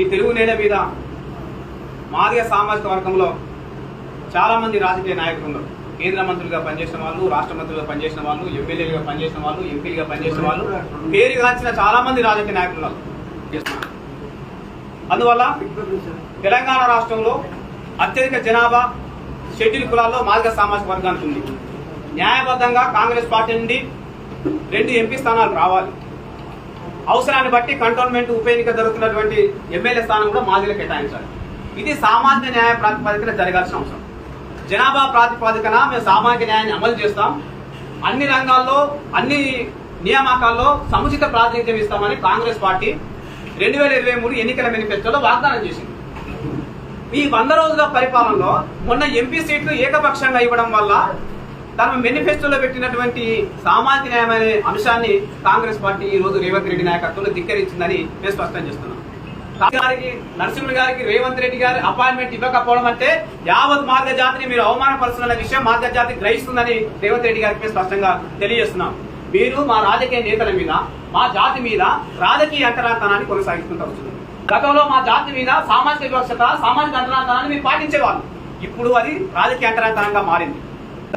ఈ తెలుగు నేల మీద మాదిగ సామాజిక వర్గంలో చాలామంది రాజకీయ నాయకులు ఉన్నారు. కేంద్ర మంత్రులుగా పనిచేసిన వాళ్ళు రాష్ట్ర మంత్రులుగా పనిచేసిన వాళ్ళు ఎమ్మెల్యేలుగా పనిచేసిన వాళ్ళు ఎంపీలుగా పనిచేసిన వాళ్ళు పేరుగాంచిన చాలామంది రాజకీయ నాయకులు అందువల్ల తెలంగాణ రాష్ట్రంలో అత్యధిక జనాభా షెడ్యూల్ కులాల్లో మాదిగ సామాజిక వర్గానికి ఉంది. న్యాయబద్ధంగా కాంగ్రెస్ పార్టీ నుండి రెండు ఎంపీ స్థానాలు రావాలి. అవసరాన్ని బట్టి కంటోన్మెంట్ ఉప ఎన్నిక జరుగుతున్నటువంటి ఎమ్మెల్యే స్థానం కూడా మాదిగలు కేటాయించాలి. ఇది సామాన్య న్యాయ ప్రాతిపదికన జరగాల్సిన అవసరం. జనాభా ప్రాతిపదికన మేము సామాజిక న్యాయాన్ని అమలు చేస్తాం. అన్ని రంగాల్లో అన్ని నియామకాల్లో సముచిత ప్రాతినిధ్యం ఇస్తామని కాంగ్రెస్ పార్టీ రెండు వేల ఇరవై మూడు ఎన్నికల మేనిఫెస్టోలో వాగ్దానం చేసింది. ఈ వంద రోజుల పరిపాలనలో మొన్న ఎంపీ సీట్లు ఏకపక్షంగా ఇవ్వడం వల్ల తన మేనిఫెస్టోలో పెట్టినటువంటి సామాజిక న్యాయం అనే అంశాన్ని కాంగ్రెస్ పార్టీ ఈ రోజు రేవంత్ రెడ్డి నాయకత్వంలో ధిక్కరించిందని మేము స్పష్టం చేస్తున్నాం. గారికి నరసింహుడు గారికి రేవంత్ రెడ్డి గారి అపాయింట్మెంట్ ఇవ్వకపోవడం అంటే యావత్ మార్గ జాతిని మీరు అవమానపరుస్తున్న విషయం మార్గ జాతి గ్రహిస్తుందని రేవంత్ రెడ్డి గారికి మేము స్పష్టంగా తెలియజేస్తున్నాం. మీరు మా రాజకీయ నేతల మీద మా జాతి మీద రాజకీయ అంతరాంతనాన్ని కొనసాగిస్తుంటూ వస్తున్నారు. గతంలో మా జాతి మీద సామాజిక వివక్షత సామాజిక అంతరాంతనాన్ని మీరు పాటించేవాళ్ళు. ఇప్పుడు అది రాజకీయ అంతరాంతరంగా మారింది.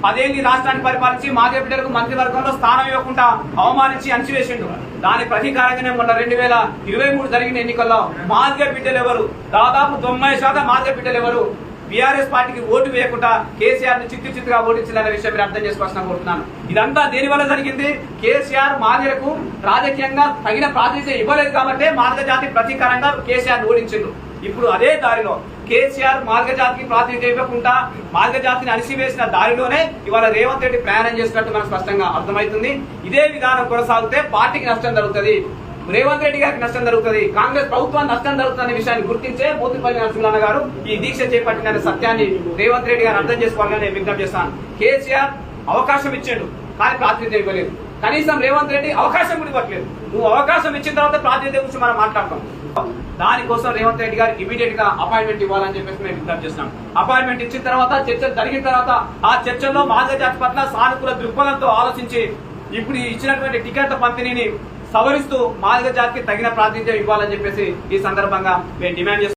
పదేంది రాష్ట్రాన్ని పరిపాలించి మాదే బిడ్డలకు మంత్రివర్గంలో స్థానం ఇవ్వకుండా అవమానించి అణచివేసిండు. దాని ప్రతీకారంగానే మొన్న రెండు వేల ఇరవై మూడు జరిగిన ఎన్నికల్లో మాదిగ బిడ్డలు ఎవరు దాదాపు తొంభై శాతం మాదిగ బిడ్డలు ఎవరు బీఆర్ఎస్ పార్టీకి ఓటు వేయకుండా కేసీఆర్ని చిత్తు చిత్తుగా ఓడించాలనే విషయం మీరు అర్థం చేసుకోవాల్సిన కోరుతున్నాను ఇదంతా దేని వల్ల జరిగింది? కేసీఆర్ మాదిరకు రాజకీయంగా తగిన ప్రాతినిధ్యం ఇవ్వలేదు కాబట్టి మాదిగ జాతి ప్రతీకారంగా కేసీఆర్ ఓడించిండు. ఇప్పుడు అదే దారిలో కేసీఆర్ మార్గజాతికి ప్రాతినిధ్యం ఇవ్వకుండా మార్గజాతిని అణిసివేసిన దారిలోనే ఇవాళ రేవంత్ రెడ్డి ప్రయాణం చేసినట్టు మనకు స్పష్టంగా అర్థమవుతుంది. ఇదే విధానం కొనసాగితే పార్టీకి నష్టం జరుగుతుంది. రేవంత్ రెడ్డి గారికి నష్టం జరుగుతుంది. కాంగ్రెస్ ప్రభుత్వానికి నష్టం జరుగుతుందనే విషయాన్ని గుర్తించే మోతిపల్లి నరసింహన్న గారు ఈ దీక్ష చేపట్టిన సత్యాన్ని రేవంత్ రెడ్డి గారు అర్థం చేసుకోవాలని నేను విజ్ఞప్తి చేస్తాను. కేసీఆర్ అవకాశం ఇచ్చాడు కానీ ప్రాతినిధ్యం ఇవ్వలేదు. కనీసం రేవంత్ రెడ్డి అవకాశం కూడా ఇవ్వట్లేదు. నువ్వు అవకాశం ఇచ్చిన తర్వాత ప్రాతినిధ్యం గురించి మనం మాట్లాడతాం. దానికోసం రేవంత్ రెడ్డి గారు ఇమీడియట్గా అపాయింట్మెంట్ ఇవ్వాలని చెప్పేసి మేము విజ్ఞప్తి చేస్తున్నాం. అపాయింట్మెంట్ ఇచ్చిన తర్వాత చర్చలు జరిగిన తర్వాత ఆ చర్చల్లో మార్గ జాతి పట్ల సానుకూల దృక్పథంతో ఆలోచించి ఇప్పుడు ఇచ్చినటువంటి టికెట్ల పంపిణీని సవరిస్తూ మాదిగ జాతికి తగిన ప్రాతినిధ్యం ఇవ్వాలని చెప్పేసి ఈ సందర్భంగా మేము డిమాండ్ చేస్తున్నాం.